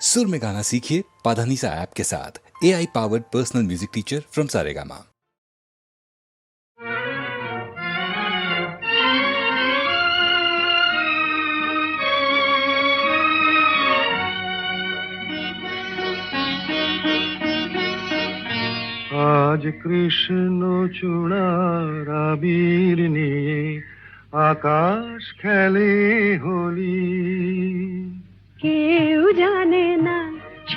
सुर में गाना सीखिए पाधानीसा ऐप के साथ A I powered personal music teacher from Saregama আজ কৃষ্ণ চূড়ার আবির নিয়ে আকাশ খেলে হোলি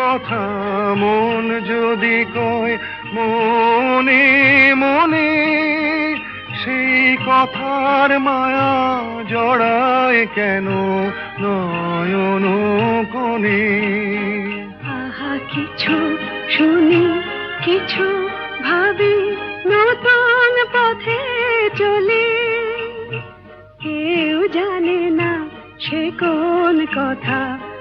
কথা মন যদি কয়, মনে মনে সেই কথার মায়া জড়ায় কেন নয়ন কোণে? আহা, কিছু শুনি, কিছু ভাবি, নতুন পথে চলি। কেউ জানে না সে কোন কথা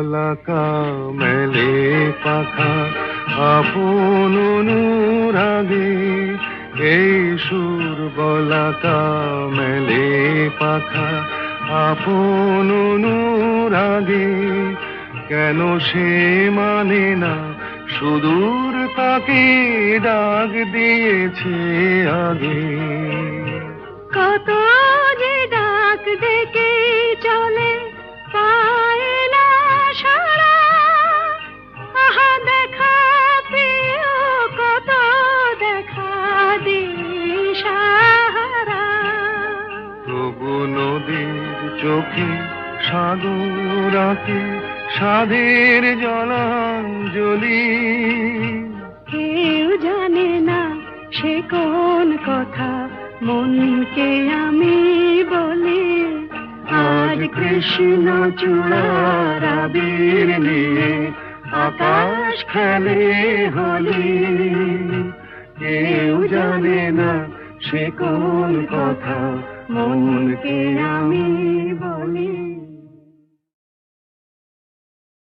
বলাকা মেলে পাখা, আপন অনুরাগে এই সুর বলাকা মেলে পাখা, আপন অনুরাগে কেন সে মানে না? সুদূর তাকে ডাক দিয়েছে আগে। চোখে সাগর আঁকে সাধের জলাঞ্জলি কেউ জানে না সে কোন কথা মনকে আমি বলি। আজ কৃষ্ণ চূড়ার নিয়ে আকাশ খেলে হলি। কেউ জানে না সে কোন কথা মনকে আমি বলি